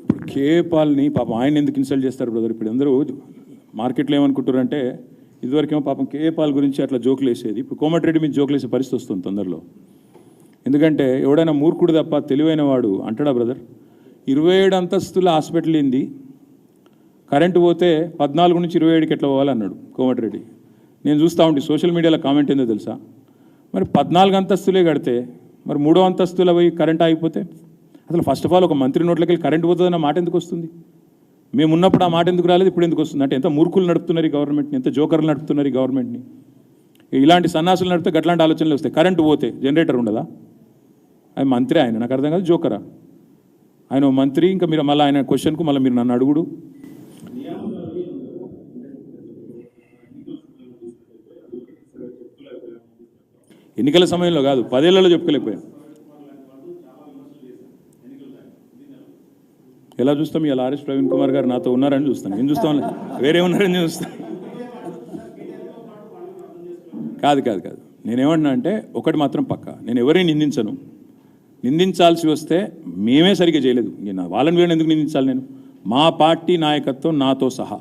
ఇప్పుడు కేఏ పాపం ఆయన ఎందుకు ఇన్సల్ట్ చేస్తారు బ్రదర్ ఇప్పుడు అందరూ మార్కెట్లో ఏమనుకుంటారంటే ఇదివరకేమో పాపం కేపాల్ గురించి అట్లా జోకులు వేసేది. ఇప్పుడు కోమటిరెడ్డి మీద జోకులు వేసే పరిస్థితి వస్తుంది తొందరలో. ఎందుకంటే ఎవడైనా మూర్ఖుడు తప్ప తెలివైన వాడు అంటాడా బ్రదర్ ఇరవై ఏడు అంతస్తుల హాస్పిటల్ ఏంది? కరెంటు పోతే పద్నాలుగు నుంచి ఇరవై ఏడుకి ఎట్లా పోవాలన్నాడు కోమటిరెడ్డి. నేను చూస్తూ ఉంటే సోషల్ మీడియాలో కామెంట్ ఏందో తెలుసా? మరి పద్నాలుగు అంతస్తులే కడితే మరి మూడో అంతస్తుల పోయి కరెంట్ ఆగిపోతే అసలు ఫస్ట్ ఆఫ్ ఆల్ ఒక మంత్రి నోట్లకి వెళ్ళి కరెంట్ పోతుందన్న మాట ఎందుకు వస్తుంది? మేము ఉన్నప్పుడు ఆ మాట ఎందుకు రాలేదు ఇప్పుడు ఎందుకు వస్తుంది? అంటే ఎంత మూర్ఖులు నడుపుతున్నారు ఈ గవర్నమెంట్ని ఎంత జోకర్లు నడుపుతున్నారు ఈ గవర్నమెంట్ని ఇలాంటి సన్నాసులు నడిపితే గట్లాంటి ఆలోచనలు వస్తాయి. కరెంటు పోతే జనరేటర్ ఉండదా? అది మంత్రి ఆయన నాకు అర్థం కాదు జోకరా. ఆయన ఓ మంత్రి ఇంకా మీరు మళ్ళీ ఆయన క్వశ్చన్కు మళ్ళీ మీరు నన్ను అడుగుడు. ఎన్నికల సమయంలో కాదు పదేళ్ళలో చెప్పుకోలేకపోయాం ఎలా చూస్తాం? ఇలా ఆర్ఎస్ ప్రవీణ్ కుమార్ గారు నాతో ఉన్నారని చూస్తాను. నేను చూస్తాం వేరే ఉన్నారని చూస్తాను. కాదు కాదు కాదు. నేనేమంటున్నా అంటే ఒకటి మాత్రం పక్క. నేను ఎవరిని నిందించను? నిందించాల్సి వస్తే మేమే సరిగ్గా చేయలేదు. నేను వాళ్ళని వీళ్ళని ఎందుకు నిందించాలి నేను? మా పార్టీ నాయకత్వం నాతో సహా.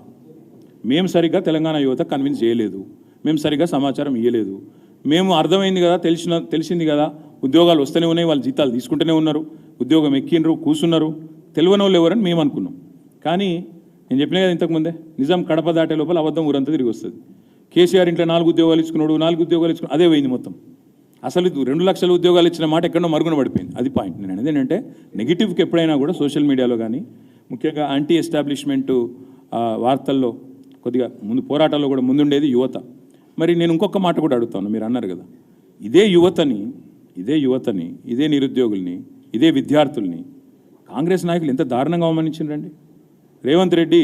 మేము సరిగ్గా తెలంగాణ యువత కన్విన్స్ చేయలేదు. మేము సరిగ్గా సమాచారం ఇవ్వలేదు మేము అర్థమైంది కదా తెలిసిన తెలిసింది కదా ఉద్యోగాలు వస్తూనే ఉన్నాయి వాళ్ళు జీతాలు తీసుకుంటూనే ఉన్నారు ఉద్యోగం ఎక్కినరు కూర్చున్నారు తెలియని వాళ్ళు ఎవరని మేము అనుకున్నాం. కానీ నేను చెప్పిన కదా ఇంతకుముందే నిజాం కడప దాటే లోపల అబద్ధం ఊరంతా తిరిగి వస్తుంది. కేసీఆర్ ఇంట్లో నాలుగు ఉద్యోగాలు ఇచ్చుకున్నాడు నాలుగు ఉద్యోగాలు ఇచ్చుకున్నాడు అదే పోయింది మొత్తం. అసలు ఇది రెండు లక్షల ఉద్యోగాలు ఇచ్చిన మాట ఎక్కడో మరుగున పడిపోయింది. అది పాయింట్ నేను అనేది ఏంటంటే నెగిటివ్కి ఎప్పుడైనా కూడా సోషల్ మీడియాలో కానీ ముఖ్యంగా యాంటీ ఎస్టాబ్లిష్మెంటు వార్తల్లో కొద్దిగా ముందు పోరాటాల్లో కూడా ముందుండేది యువత. మరి నేను ఇంకొక మాట కూడా అడుగుతాను మీరు అన్నారు కదా. ఇదే యువతని ఇదే యువతని ఇదే నిరుద్యోగుల్ని ఇదే విద్యార్థుల్ని కాంగ్రెస్ నాయకులు ఎంత దారుణంగా అవమానించిండ్రండి? రేవంత్ రెడ్డి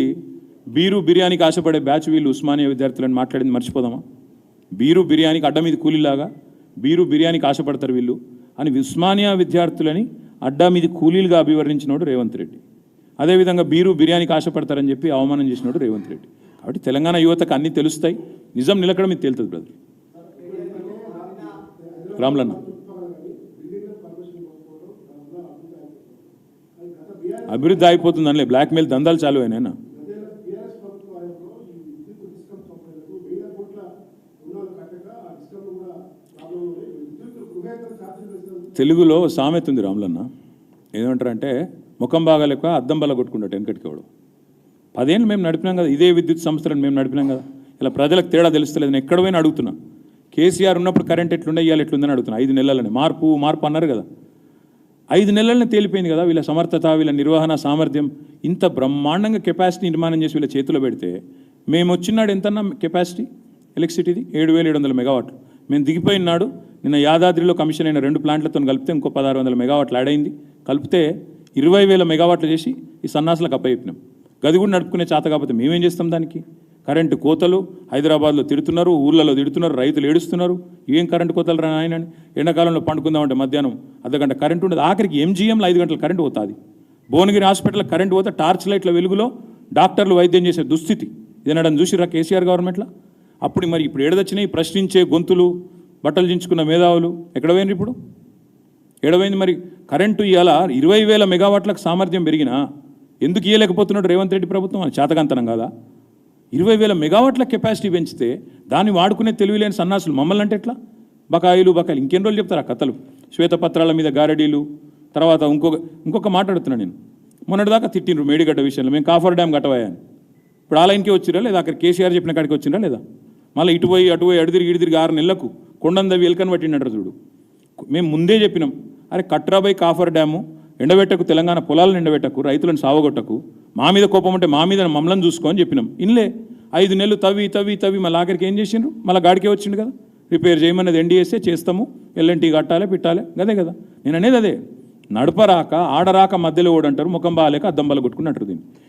బీరు బిర్యానీకి ఆశపడే బ్యాచ్ వీళ్ళు ఉస్మానియా విద్యార్థులను మాట్లాడింది మర్చిపోదామా? బీరు బిర్యానీకి అడ్డ మీద కూలీలాగా బీరు బిర్యానీకి ఆశపడతారు వీళ్ళు అని ఉస్మానియా విద్యార్థులని అడ్డా మీద కూలీలుగా అభివర్ణించినోడు రేవంత్ రెడ్డి. అదేవిధంగా బీరు బిర్యానీకి ఆశపడతారని చెప్పి అవమానం చేసినోడు రేవంత్ రెడ్డి. కాబట్టి తెలంగాణ యువతకు అన్నీ తెలుస్తాయి. నిజం నిలకడ మీద తేలుతుంది బ్రదర్ రామ్లన్న. అభివృద్ధి అయిపోతుంది అనలే బ్లాక్మెయిల్ దందాలు చాలు అయినా తెలుగులో సామెత ఉంది రాములన్న. ఏమంటారంటే ముఖం బాగాలేక అద్దం బల కొట్టుకుంటాడు వెనకటికి వాడు. పదేళ్ళు మేము నడిపినాం కదా ఇదే విద్యుత్ సంస్థలను మేము నడిపినాం కదా. ఇలా ప్రజలకు తేడా తెలుస్తలేదు నేను ఎక్కడ పోయినా అడుగుతున్నా. కేసీఆర్ ఉన్నప్పుడు కరెంట్ ఎట్లుండే ఇవాళ ఎట్లుందని అడుగుతున్నా. ఐదు నెలలని. మార్పు మార్పు అన్నారు కదా. ఐదు నెలలనే తేలిపోయింది కదా వీళ్ళ సమర్థత వీళ్ళ నిర్వహణ సామర్థ్యం. ఇంత బ్రహ్మాండంగా కెపాసిటీ నిర్మాణం చేసి వీళ్ళ చేతిలో పెడితే మేము వచ్చినాడు ఎంతన్నా కెపాసిటీ? ఎలక్ట్రిసిటీది ఏడు వేల ఏడు వందల మెగావాట్లు మేము దిగిపోయినాడు నిన్న యాదాద్రిలో కమిషన్ అయిన రెండు ప్లాంట్లతో కలిపితే ఇంకో పదహారు వందల మెగావాట్లు యాడ్ అయింది. కలిపితే ఇరవై వేల మెగావాట్లు చేసి ఈ సన్నాసులకు అప్పయిపోయినాం గది కూడా నడుపుకునే చేత కాకపోతే మేమేం చేస్తాం దానికి? కరెంటు కోతలు హైదరాబాద్లో తిడుతున్నారు ఊళ్ళలో తిడుతున్నారు రైతులు ఏడుస్తున్నారు. ఏం కరెంటు కోతలు రా ఆయన ఎండాకాలంలో పండుకుందామంటే మధ్యాహ్నం అర్ధగంట కరెంటు ఉండదు. ఆఖరికి ఎంజీఎంలో ఐదు గంటల కరెంటు పోతుంది. భువనగిరి హాస్పిటల్ కరెంటు పోతే టార్చ్ లైట్ల వెలుగులో డాక్టర్లు వైద్యం చేసే దుస్థితి. ఇదనడం చూసిరా కేసీఆర్ గవర్నమెంట్లో? అప్పుడు మరి ఇప్పుడు ఏడదొచ్చినాయి ప్రశ్నించే గొంతులు బట్టలు దించుకున్న మేధావులు. ఎక్కడ పోయినారు ఇప్పుడు? ఏడవైంది మరి? కరెంటు ఇవాళ ఇరవై వేల మెగావాట్లకు సామర్థ్యం పెరిగినా ఎందుకు ఇవ్వలేకపోతున్నాడు రేవంత్ రెడ్డి ప్రభుత్వం? అని చేతకంతనం కదా? ఇరవై వేల మెగావాట్ల కెపాసిటీ పెంచితే దాన్ని వాడుకునే తెలివిలేని సన్నాసులు మమ్మల్ని అంటే ఎట్లా? బకాయిలు బకాయిలు. ఇంకెన్ని రోజులు చెప్తారు ఆ కథలు? శ్వేతపత్రాల మీద గారడీలు. తర్వాత ఇంకొక ఇంకొక మాట్లాడుతున్నా నేను. మొన్నటిదాకా తిట్టిండ్రు మేడిగడ్డ విషయంలో. మేము కాఫర్ డ్యామ్ కట్టవయ్యాను ఇప్పుడు ఆ లైన్కి వచ్చిరా లేదా అక్కడ కేసీఆర్ చెప్పిన కాడికి వచ్చిందా లేదా? మళ్ళీ ఇటు పోయి అటు పోయి అడుదిరిగి ఇడిదిరిగి ఆరు నెలలకు కొండందవి ఎలుకని పట్టిండట చూడు. మేము ముందే చెప్పినాం. అరే కట్రాబై కాఫర్ డ్యాము ఎండబెట్టకు తెలంగాణ పొలాలను ఎండబెట్టకు రైతులను సావగొట్టకు మా మీద కోపం అంటే మా మీద మమ్మల్ని చూసుకో అని చెప్పినాం. ఇన్లే ఐదు నెలలు తవ్వి తవ్వి తవ్వి మళ్ళీ ఆఖరికి ఏం చేసిండ్రు? మళ్ళీ గాడికే వచ్చిండు కదా. రిపేర్ చేయమన్నది ఎన్డీఎస్ఏ చేస్తాము. ఎల్ఎన్టీ కట్టాలి పెట్టాలి. అదే కదా. నేను అనేది అదే. నడపరాక ఆడరాక మధ్యలో ఓడంటారు. ముఖం బాగాలేక అద్దం బల కొట్టుకున్నట్టు దీన్ని